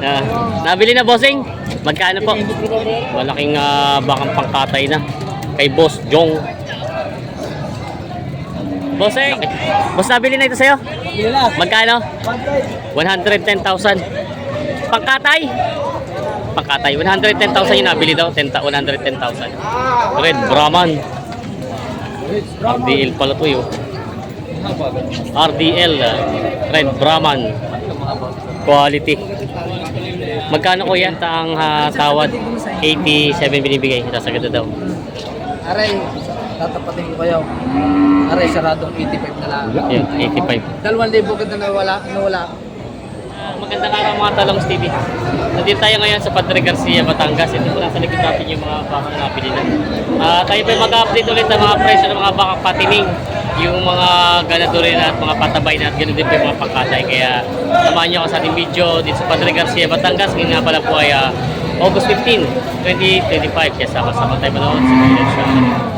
Ah, nabili na bossing? Magkano po? Malaking ah, bakang pangkatay na. Kay Boss Jong. Bossing! Boss, nabili na ito sa'yo? Magkano? 110,000. Pangkatay? Pangkatay. 110,000 yung nabili daw. 10 ta- 110,000. Red Brahman. RDL pala to yun. RDL. ah, Red Brahman. Quality. Magkano ko yan ang ah, tawad? 87 binibigay. Sasagad na daw. Aray, tatapatin ko kayo. Aray, saradong 85 na lang. Yan, 85. Dalawang libo ka na nawala, nawala. Magandang araw mga talong Stevie. Nandito tayo ngayon sa Padre Garcia, Batangas. Ito po nasa likod natin yung mga bakang nabili na. Ah, tayo pa mag-update ulit ng mga presyo ng mga bakang patining. Yung mga ganadorin at mga patabay na at ganoon din po yung mga pangkatay. Kaya samahan nyo ako sa ating video dito sa Padre Garcia, Batangas. Ngayon nga pala po ay ah, August 15, 2025. Kaya sama-sama tayo manood sa video.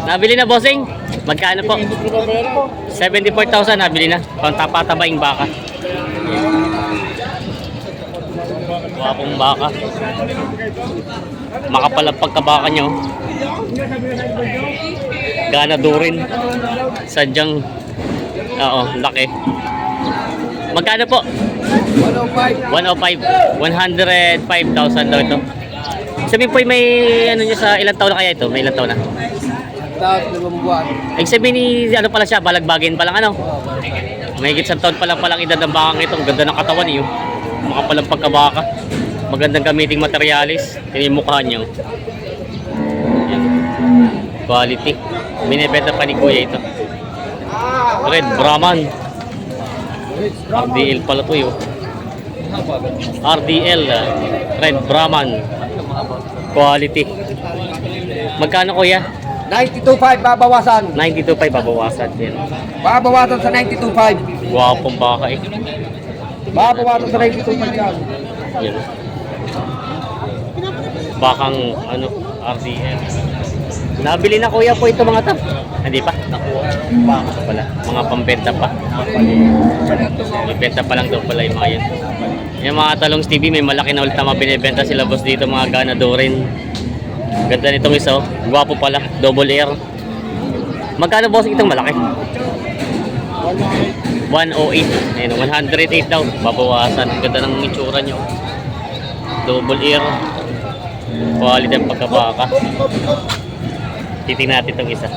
Nabili na bossing? Magkano po? 74,000 nabili na. Pang tapatabaying baka. Wapong baka. Makapal ang pagkabaka nyo. Gana rin. Sadyang, oo, laki. Magkano po? 105. 105. 105,000 daw ito. Sabihin po may ano niya sa ilang taon na kaya ito? May ilang taon na? Tapos limang buwan. Ay sabihin ni ano pala siya, balagbagin pa lang ano? May higit sa taon pa lang palang edad ng bakang ito. Ang ganda ng katawan niyo. Makapalang pagkabaka. Magandang gamiting materialis. Yan yung mukha niyo. Quality. Binibenta pa ni Kuya ito. Red Brahman. RDL pala to yun. RDL. Red Brahman. Quality. Magkano kuya? 92.5 babawasan. 92.5 babawasan din. Babawasan sa 92.5. Gwapong baka eh. Babawasan sa 92.5 yan. Yan. Bakang ano, RDL. Nabili na kuya po ito mga tap. Hindi pa, nakuha. Baka pala. Mga pambenta pa. May benta pa lang daw pala yung mga yan. Yung mga talong Stevie, may malaki na ulit na sila boss dito, mga ganadorin. Ganda nitong isa, oh. Gwapo pala, double air. Magkano boss itong malaki? 108. Ayun, 108 daw. Babawasan. Ganda ng itsura nyo. Double ear. Quality ang pagkabaka. Titingnan natin itong isa.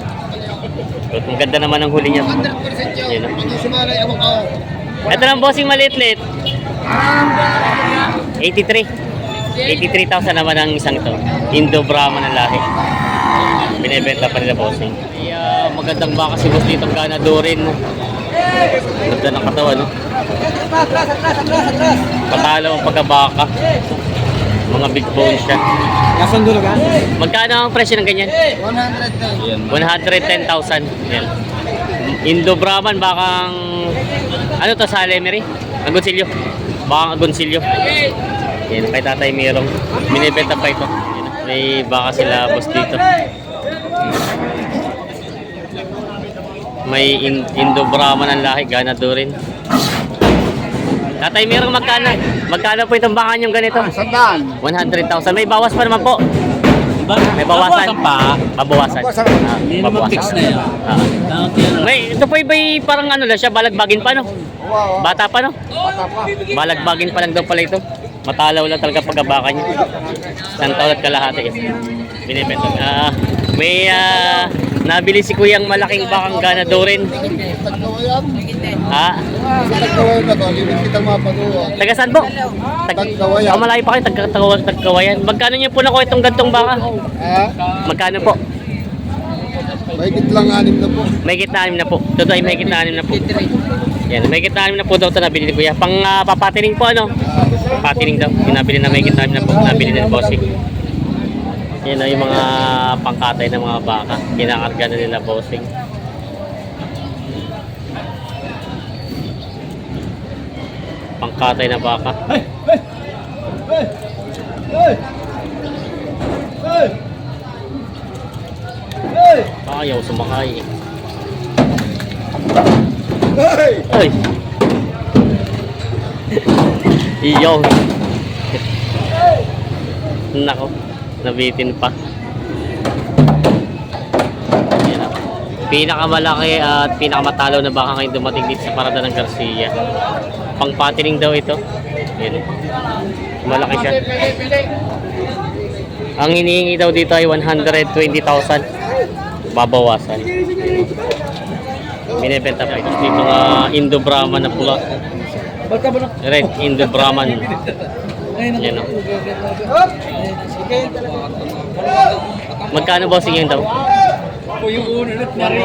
But ang ganda naman ang huli niya. Ayun, oh. Ito lang bossing maliit-lit. 83. 83,000 naman ang isang ito. Indo Brahman ang lahi. Binibenta pa nila bossing. Ay, ah, magandang baka si boss dito ganadorin. Ganda ng katawan, no? Atras, atras, atras, atras, atras. Patalo ang pagkabaka. Mga big bones siya. Nasaan dulo ka? Magkano ang presyo ng ganyan? 100 na. 110,000. Yan. Indo Brahman, bakang... Ano to sa Lemery? Agonsilyo. Bakang Agonsilyo. Yan, kay Tatay Mirong. Binibenta pa ito. Yan, may baka sila boss dito. May in, Indo Brahman ang lahi, ganado rin. Tatay Mirong, magkano? Magkano po itong baka niyong ganito? Sandaan. 100,000. May bawas pa naman po. May bawasan. pa. Babawasan. Bawasan. Ah, Hindi naman babawasan. fix na yan. Ah. May, ito po iba'y parang ano lang siya, balagbagin pa no? Bata pa no? Bata pa. Balagbagin pa lang daw pala ito. Matalaw lang talaga pagkabaka niya. Isang taon at kalahati. Binibenta. Ah, may ah, nabili si kuyang malaking bakang ganadorin. Ha? Taga saan po? Tag Tagkawayan. Ah, malayo pa kayo, tag tag tagkawayan. Magkano niyo po na ko itong gantong baka? Ha? Magkano po? Mahigit lang anim na po. May gitna anim na po. Totoo ay may gitna anim na po. Yan, may gitna anim na po daw ito nabili ni Kuya. Pang ah, papatining po ano? Patining daw. Yung nabili na may gitna anim na po. Nabili na ni Bossing. Yan na yung mga pangkatay ng mga baka. Kinakarga na nila Bossing. Pangkatay na baka. Ayaw sumakay eh. Ay! Iyaw. Nako, nabitin pa. Pinakamalaki at pinakamatalo na baka ngayon dumating dito sa parada ng Garcia. Pang patining daw ito. Yan. Malaki siya. Ang hinihingi daw dito ay 120,000. Babawasan. Binibenta pa ito. Dito nga Indo Brahman na pula. Red Indo Brahman. Yan o. Magkano bossing yun daw? Po yung uno ulit na rin.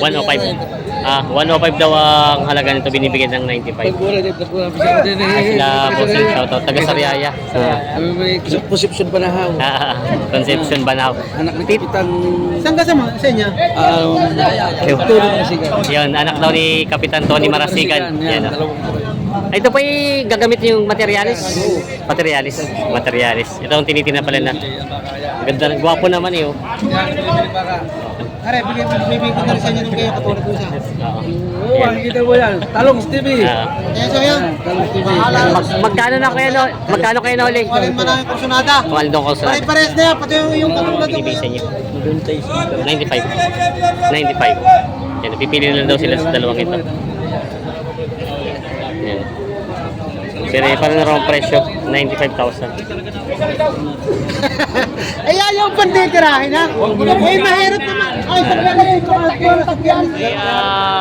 105. Ah, 105 daw ang halaga nito binibigyan ng 95. Pagmura din, pagmura. Bisaya din Ah, sila bossing shoutout. Taga Sariaya. Sa May posisyon pa na haw. ah, Conception Banao. Anak ni Kapitan... Saan ka sa, sa inyo? Um, sigaw. Yun, anak daw ni Kapitan Tony Marasigan. Yan. Ay, Ito pa yung gagamit yung materialis. Materialis. Materialis. Ito ang tinitina pala na. Ganda, gwapo naman eh. Oh. Are, bigay bibigay ko na rin sa inyo nung kayo katulad ko sa. Oo. Yan. makikita mo yan. Talong Stevie. Kaya so yan. Talong Stevie. Mag, magkano na kayo no? Magkano kayo na uli? Kung alin man ang kursunada. Kung alin doon ko sa Pare-pares na yan, pati yung, yung katulad ko. binibigay sa inyo. 95. 95. Yan, pipili na lang daw sila sa dalawang ito. Yan. Pero eh, parang naroon presyo, 95,000. Ay, ayaw pang titirahin ha. Ay, mahirap naman. Ay, sa pala yung kakatulad Kaya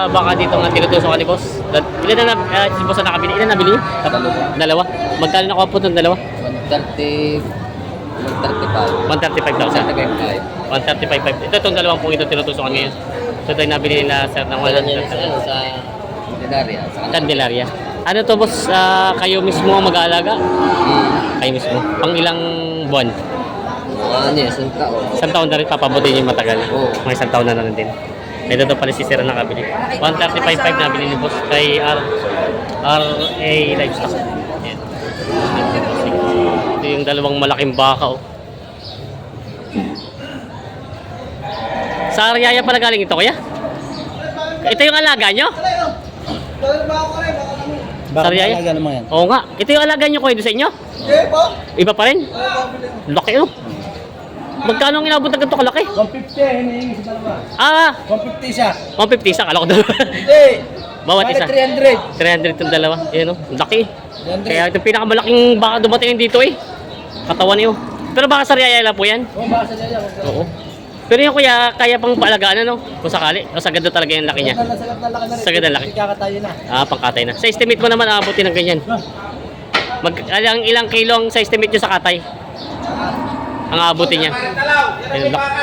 baka dito nga tinutusokan ni boss. Ilan na, uh, si boss na nakabili? Ilan nabili? Dalawa. Dalawa? Magkano nakuha po itong dalawa? 130... 135. 135,000. 135,500. Ito itong dalawang pong ito tinutusokan ngayon. So ito yung nabili nila sir ng 135,000. sa Candelaria. Sa Candelaria. Ano to boss? Ah, kayo mismo ang mag-aalaga? Hmm. Kayo mismo. Pang ilang buwan? Ano yan, isang tao. Isang taon na rin papabutin yung matagal. Oo. Mga isang taon na na rin din. Ito to pala si Sir na nakabili. 135.5 na bili ni boss kay R RA Livestock. Yan. Ito yung dalawang malaking baka oh. Sa Ariaya pala galing ito kuya? Ito yung alaga nyo? Sa Ariaya? naman yan? Oo nga. Ito yung alaga nyo kuya doon sa inyo? Iba pa rin? Laki oh. Magkano ang inabot ng ganito kalaki? 150, hinihingi sa dalawa. Ah, 150 siya. 150 isa. Kala ko dalawa. Hindi. Bawat isa. 300. 300 itong dalawa. Yan o. Laki. 300. Kaya ito pinakamalaking baka dumating dito eh. Katawan niyo. Pero baka sariaya lang po yan. Oo, baka sa dalawa. Oo. Pero yung kuya, kaya pang paalagaan ano? Kung sakali. O sagad na talaga yung laki niya. Sagat na laki na rin. Sagad na laki. Kakatayo na. Ah, pangkatay na. Sa estimate mo naman, aabutin ng ganyan. Mag, ilang, ilang kilo ang sa estimate nyo sa katay? Ang aabutin niya. Ayun, lak-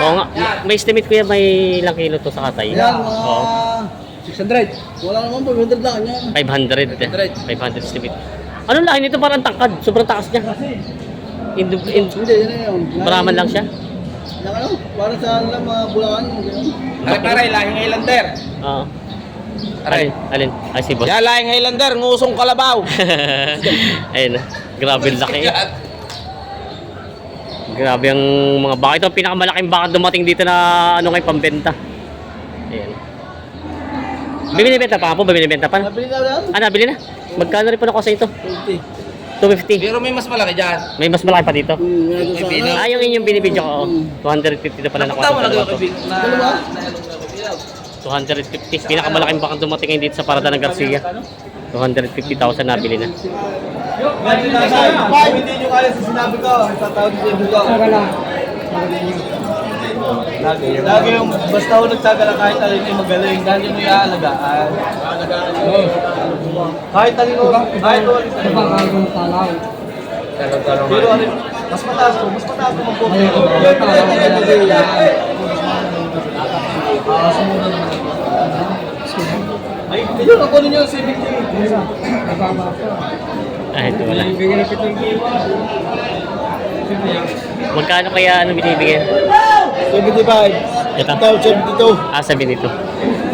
Oo nga. May estimate kuya, may ilang kilo to sa katay. Yan, Oo. mga 600. Wala naman po, 100 lang. Yan. 500. 500 estimate. Anong lahi nito? Parang tangkad. Sobrang takas niya. Indo, in, Hindi, yan na yun. Baraman lang siya. Lang ano, para sa lang mga bulangan. gano'n. Aray, aray, lahing Highlander. Oo. Aray. Alin? Ay, si boss. Yan, lahing Highlander, ngusong kalabaw. Ayun na. Grabe ang laki. Grabe ang mga baka. Ito ang pinakamalaking baka dumating dito na ano ngay pambenta. Ayan. Binibenta pa po? Binibenta pa? Nabili na lang? Ah, nabili na. Magkano rin po na sa ito? 20. 250. Pero may mas malaki dyan. May mas malaki pa dito. Pipino. ano. Ah, yung inyong binibidyo ko. oh. 250 na pala nakuha Tama sa na to. kay na Dalawa? 250. Pinakamalaking bakang dumating ngayon dito sa Parada ng Garcia. 250,000 nabili na. Hindi nyo kaya sa sinabi ko. Tatawag sa inyo ko. Lagi, lagi yung basta ako nagsaga lang kahit alin ay magaling, lagi mo iaalagaan. Kahit alin mo, kahit alin Pero alin, mas mataas ko, mas mataas ko mag-compare. Ay, yun, ako ninyo yung CBT. Ah, ito wala. Magkano kaya ano binibigyan? 75. Ito? Ikaw, 72. Ah, 72.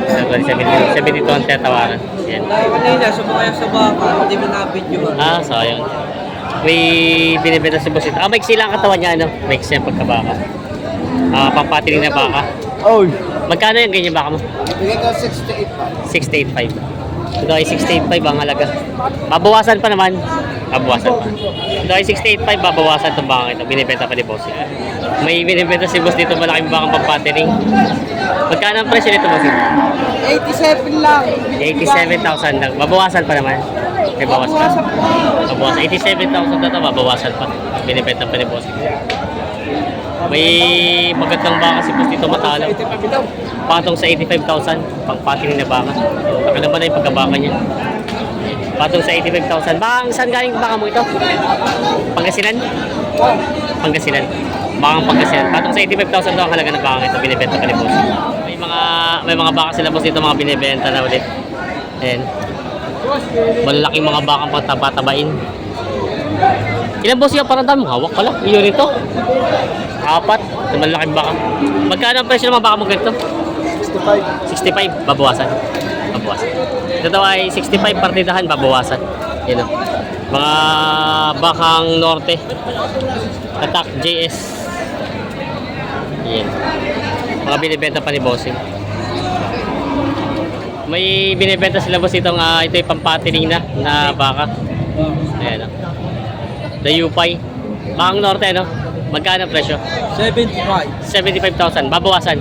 Sorry, 72. 72 ang tatawaran. Yan. Kanina, sumakaya sa baka, hindi mo na-video. Ah, sayang. May binibenta si boss ito. Ah, maiksi lang ang katawan niya, ano? Maiksi ang pagkabaka. Ah, pampatiling na baka. Oy. Magkano yung ganyan baka mo? Bigay ko 68 pa. 685. Ito ay 68.5 ang halaga. Babawasan pa naman. Babawasan pa. Ito ay 68.5, babawasan itong bakang ito. Binibenta pa ni boss. May binibenta si boss dito malaking bakang pagpatering. Magkano ang presyo nito boss? 87 lang. 87,000 lang. Babawasan pa naman. May bawas pa. Babawasan. 87,000 na ito, babawasan pa. Binibenta pa ni boss. May magandang baka si boss dito matalo. Patong sa 85,000, pang pating na baka. Baka naman na yung pagkabaka niya. Patong sa 85,000. Baka saan galing baka mo ito? Pangasinan? Pangasinan. Bakang Pangasinan. Patong sa 85,000 daw ang halaga ng baka ito. Binibenta pa ni boss. May mga may mga baka sila boss dito mga binibenta na ulit. Ayan. Malalaking mga bakang pataba-tabain. Ilan boss yung parang dami? Hawak pala. Iyon ito. Apat. Ito malaking baka. Magkano ang presyo mga baka mo ganito? 65. 65. Babawasan. Babawasan. Ito daw ay 65 partidahan. Babawasan. Yan o. Mga bakang norte. Tatak JS. Yan. Mga binibenta pa ni Bossing. May binibenta sila boss itong ah, ito yung pampatiling na na baka. Ayan o. The Yupay. Bakang norte ano? Magkano presyo? 75. 75,000. Babawasan.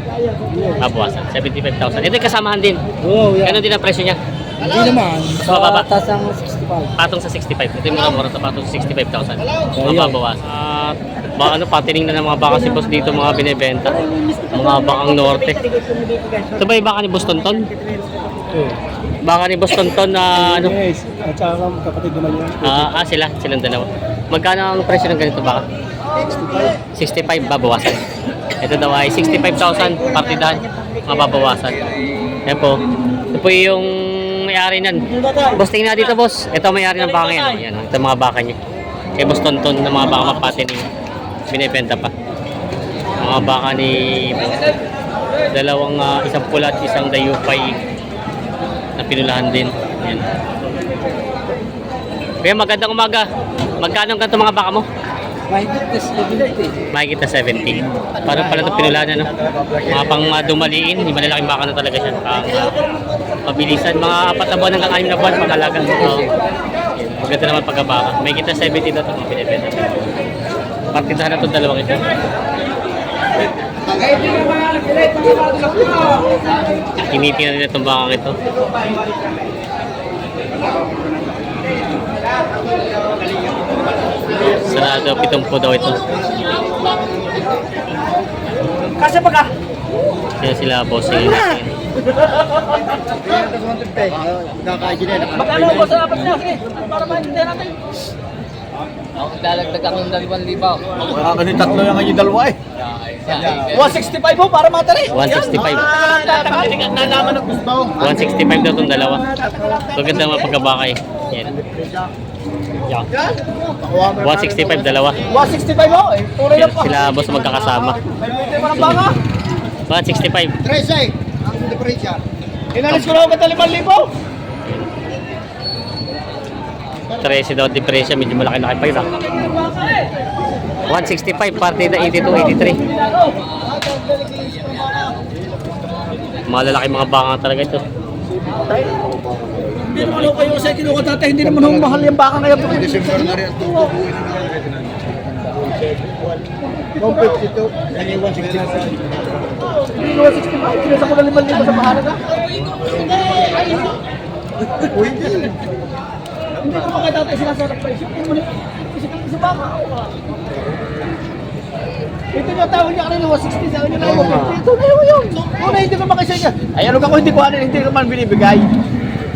Babawasan. 75,000. Ito kasamahan din. Oo, Ganon din ang presyo niya. Hindi naman. Sa baba. taas ang 65. Patong sa 65. Ito yung mura-mura sa patong sa 65,000. Mababawasan. At ba, ano, patining na ng mga baka si boss dito mga binibenta. Mga bakang norte. Ito ba yung baka ni Boss Tonton? Baka ni Boss Tonton na ano? Yes, at saka kapatid naman yun. Ah, ah, sila, silang dalawa. Magkano ang presyo ng ganito baka? 65 babawasan. Ito daw ay 65,000 partidahan mga babawasan. Yan po. Ito po yung may-ari nan. Boss, tingnan dito boss. Ito may-ari ng baka yan. Yan, ito ang mga baka niya. Kay Boss Tonton na mga baka mapatin niya. Binibenta pa. Mga baka ni. Dalawang ah, isang pulat, isang dayupay na pinulahan din. Yan. Kaya magandang umaga. Magkano ganito mga baka mo? Mahigit na 70. Mahigit na 70. Parang pala ito pinulahan ano? Mga pang uh, dumaliin, hindi malalaking baka na talaga siya. Pang uh, mabilisan, mga apat na buwan hanggang anim na buwan pangalaga. So, maganda naman pagkabaka. Mahigit na 70 na ito mga pinipenta. Partidahan na itong dalawang ito. Tinitingnan nila itong bakang ito. Sarado, pitong po daw ito. Kasi pagka, Kaya sila bossing. magkano ko sa apat niya? Sige, para maintindihan natin. Ako maglalagdag ako ng 2,000. Wala ka ni tatlo yung ngayon dalawa eh. 165 po para matari. 165. Nalaman ng gusto. 165 daw itong dalawa. Maganda mga pagkabaka eh. Yan. Yan. 165 dalawa. 165 po. Eh, tunay Sila, sila boss magkakasama. May buti pa ng baka. 165. Trece. Ang diferensya. Inalis ko lang agad ang 5,000. 13 daw medyo malaki-laki pa yun ah. 165 partida 82, 83. Mga lalaki mga baka talaga ito. Hindi naman ako kayo sa kinuha tatay, hindi naman ako mahal yung baka ngayon. December na rin ang tutubuin na Hindi ko 65, kinasa ko na 5,000 sa mahalaga. Hindi ko mga tatay sinasarap presyo. Hindi mo kasi sa baka. Ito yung tawag niya kanina, 160 sa akin na 150. Tunay mo yun. Tunay, hindi ko makasya niya. Ay, ano ka ko hindi ko ano, hindi ko man binibigay.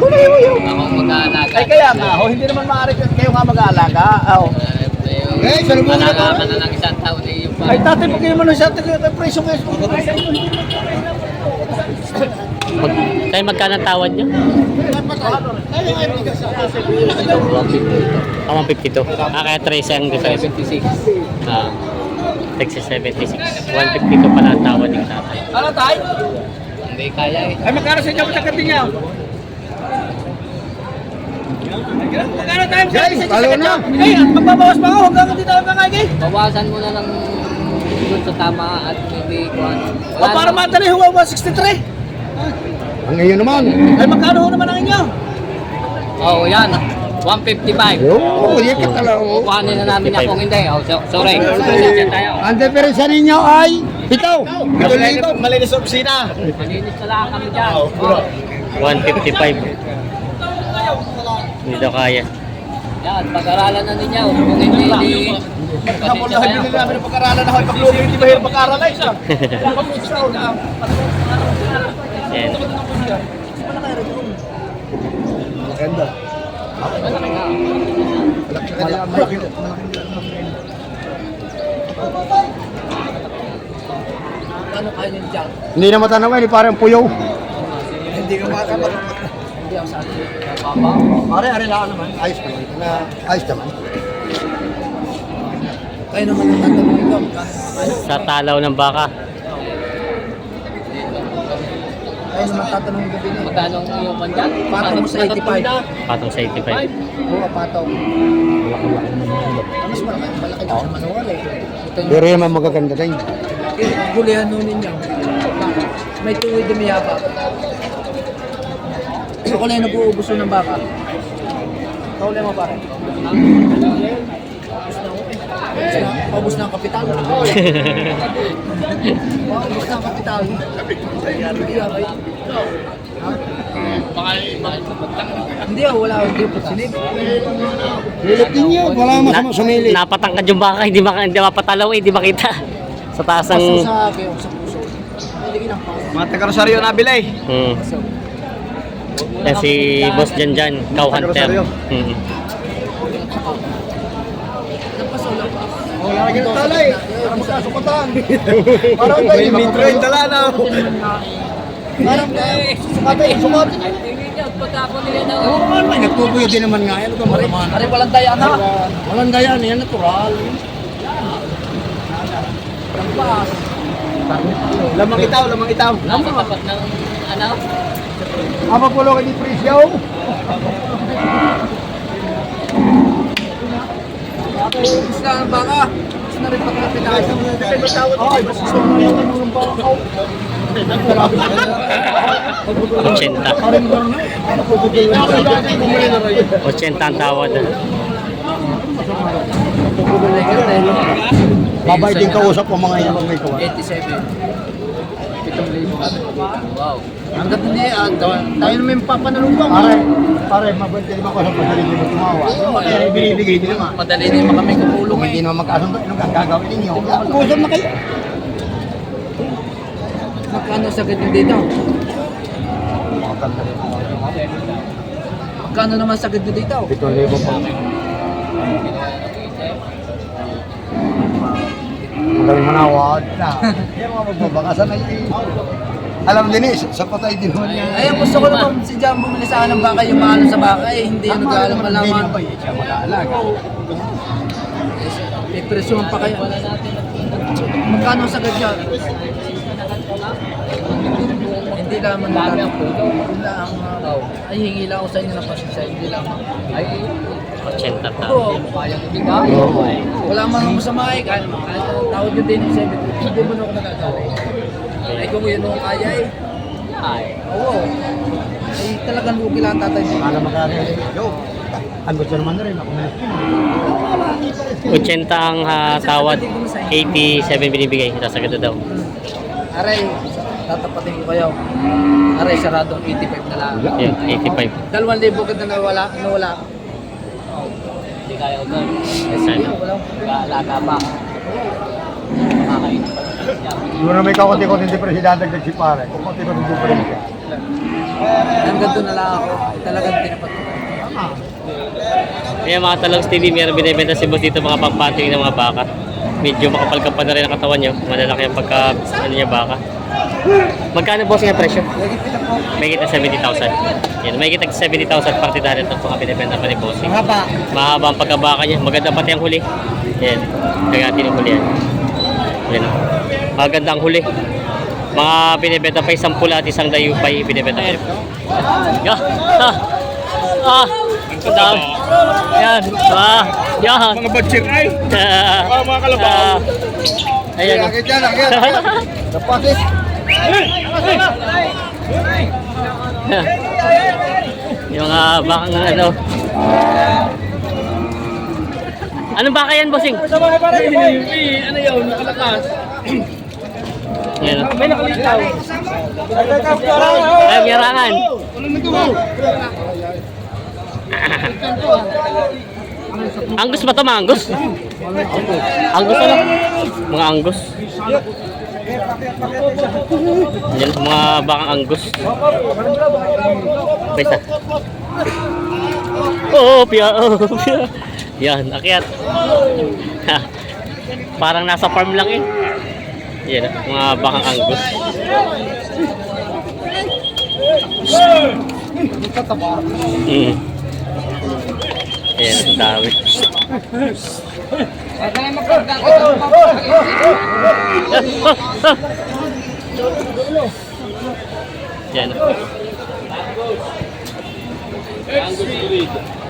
Tunay mo yun. Ako mag-aalaga. Ay, kaya nga, ho, hindi naman maaari kayo nga mag-aalaga. Oh. Eh, salubungin na to. Alaga ka na ng isang taon eh, yung Ay, tatay, pag kayo man siya, tayo presyo kayo. Mag, tayo magkano tawad niyo? Ah, 152. Ah, kaya 13 ang difference. 76. Ah, Texas 76. 152 pala ang tawad ng tatay. Ano, tay? Hindi kaya eh. Ay, magkano sa inyo ang takatin niya? Magkano Guys, inyo? talo na. Ay, magbabawas pa ako hanggang hindi tayo kakaigay. Bawasan mo na ng dun sa tama at ko ano. O para matali, huwag 163. Ang ngayon naman. Ay, magkano ho naman ang inyo? Oo, yan. 155. Oo, oh, yan ka talaga. oh. Kuhanin na namin yan kung hindi. Oh, so, sorry. Ang diferensya ninyo ay bitaw. Malinis, malinis sa opisina. Malinis na lang kami dyan. Oh. 155. Hindi daw kaya. Yan, pag-aralan na ninyo. Kung hindi, hindi. Kapag Pasensya na kayo. hindi namin ang pag-aralan na ako, pag-lugi, hindi mahirap pag-aralan isa. Yan. Maganda. Malaki, malaki. Ano kayo dyan? Hindi na matanong eh, parang puyaw. Hindi ka makakapag. Hindi ako sa atin. Papa. Lang naman. Ayos naman. Na, ayos naman. Kayo naman ang tatanungin ko. Sa talaw ng baka. Kayo naman tatanungin ko din. Magkano ang iyong bandyan? Patong sa 85. Patong sa 85. Oo, patong. Mas malaki, malaki ka sa manual eh. Ito yung Pero naman magaganda din. gulihan nun ninyo. May tuwid na may yaba. So, kung na nag-uubos ng baka. Kaulay mo pare. Paubos na ang kapital. Paubos na ang kapital. Hindi ah, wala akong hindi po sinip. Lilit ninyo, wala mo Na, sa sumili. napatangkad yung baka, hindi, maka, hindi mapatalaw eh, hindi makita. Sa taas Paso ng... sa taga-Rosario na bilay. Hmm. Yan si Boss Janjan, cow hunter. Hmm. Oh, lagi ng talay. Para magkasukatan. Parang May kayo. metro yung dala na. Parang kayo. Sukatan, sukatan. Oo naman, may nagtubuyo din naman nga. Ano ka malaman? Pare walang daya na. Walang gaya na yan, natural. Lampas. Lamang itaw, lamang itaw. Nasa tapat ng ano? Ama pulo ka di presyo. Gusto ng baka. Gusto na rin pagkakapit tayo. Ay, basta gusto mo yung ng bakaw. 80. Parang gano'n. Ano po ko din? 80 ang tawad. Babay din kausap ko mga yan pag may kawan. 87. 7,000 Wow. Hanggat hindi, ah, tayo naman papanalubang. Pare, pare, mabante naman ko sa pagdaling mo tumawa. Kaya binibigay din naman. Madali din naman kami kapulong Kung hindi eh. naman magkasundo, anong ang gagawin ninyo? Kusap na kayo. Magkano sagad yung dito? Magkano naman sagad yung dito? Ito libo pa. Magaling manawad na. Yan mga magbabakasan na yun. Alam din eh, sa patay din naman yan. Ay, ang gusto ko naman si Jam bumili sa akin ng baka yung maano sa baka eh. Hindi yung nag-aalam malaman. Hindi siya mag-aalaga. May presyon pa kayo. Magkano sagad niya? Hindi lamang dami ang pulo. Hindi lang. Ay, hingi lang ako sa inyo ng pasensya. Hindi lamang. Ay, 80 tawad. Oo, kayang ibigay. Wala man akong masama eh. Kaya naman, tawad yun din ng 70. Hindi mo na ako nagagawa eh. Ay, kung yun ako kaya eh. Ay, oo. Ay, talagang lugi lang ang tatay mo. Kala makakaya. Yo, ang gusto naman na rin ako na. 80 ang ah, tawad, 87 binibigay. Ito sa daw. Aray, tatapatin ko kayo. Aray, saradong 85 na lang. Yan, 85. Dalawang libo ka na nawala. nawala. Hindi kaya ko doon. Saan? Wala. Alaga pa. Doon na may kakunti-kunti di presidente ng si pare. Kung kunti-kunti di presidente. Hanggang doon na lang ako. Talagang tinapat ko. Kaya mga Talongs TV, meron binibenta si Boss dito mga pangpating ng mga baka. Medyo makapal-kapal na rin ang katawan nyo. Malalaki ang pagka, ano niya, baka. Magkano boss nga presyo? May kita 70,000. Yan, may kita 70,000 partidahan ito mga binibenta pa ni Bossing. Haba. Mahaba ang pagkabaka niya. Maganda pati ang huli. Yan. Kagati ng huli yan. Yan. Maganda ang huli. Mga binibenta pa isang pula at isang dayo pa binibenta pa. Yeah. Ah. Ah. Dam. Yan. Ah. Yan. Mga batchir ay. Ah, mga kalabaw. Ah. Ayan. Agad yan, agad. Kapasit. Yung mga bakang ano. Anong baka yan, bossing? Ano yun? Nakalakas. Yan. May nakalitaw. Ay, yarangan. Angus ba ito, mga Angus? Angus ano? Mga Angus. Yan, mga bakang Angus. Pesa. Oh, pia, oh, pia. Yan, akyat. Parang nasa farm lang eh. Yan, mga bakang Angus. Mm. Ang dami. Yan.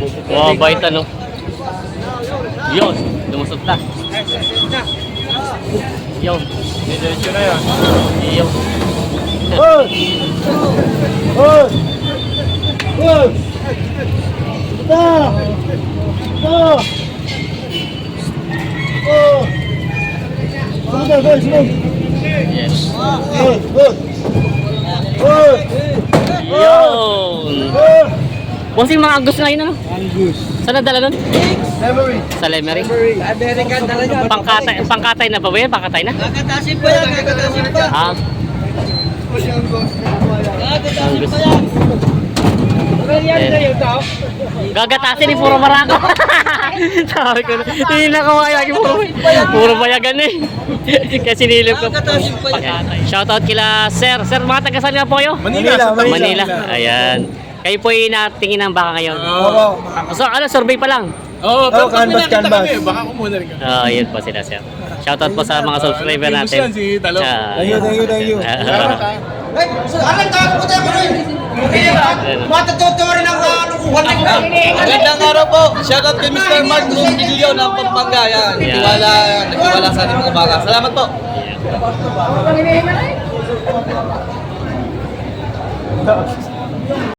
Mga bait ano. Yun, lumusot na. Yun. Diretso na yan. Yun. Hoy! Hoy! Hoy! Ito! Ito! Oh! Sunod, hoy, sunod! Yes. Hoy! Hoy! Hoy! Yun. Hoy! Bossing mga angus na yun ano? Angus. Saan nadala nun? Memory. Sa Lemery. American talaga. Pangkatay, pangkatay na ba ba yan? Pangkatay na? Kakatasin pa yan, kakatasin pa. Ah, angus. Tao. Gagatasin ni puro marako. Sabi ko na, hindi na kamayag puro, puro bayagan eh. Kasi nilip ko. Shoutout kila Sir. Sir, mga taga saan nga po kayo? Manila. Manila. Ayan. Kayo po yung natingin ng baka ngayon. Oo. So, ano, survey pa lang. Oo, Oh, canvas, canvas. baka kumuha rin ka. Ah, yun po sila, Sir. Shoutout po sa mga subscriber Ah, natin. yan si Talo. Ah, Thank you, thank you, thank you. ah, Alam ka, puta mo rin. Ayan. Matututo rin ang kalukuhan ko. Magandang araw po. Shoutout kay Mr. Mark Lusigilio ng Pampanga. Yan. Nagtiwala, nagtiwala sa ating mga baka. Salamat po. Ayan.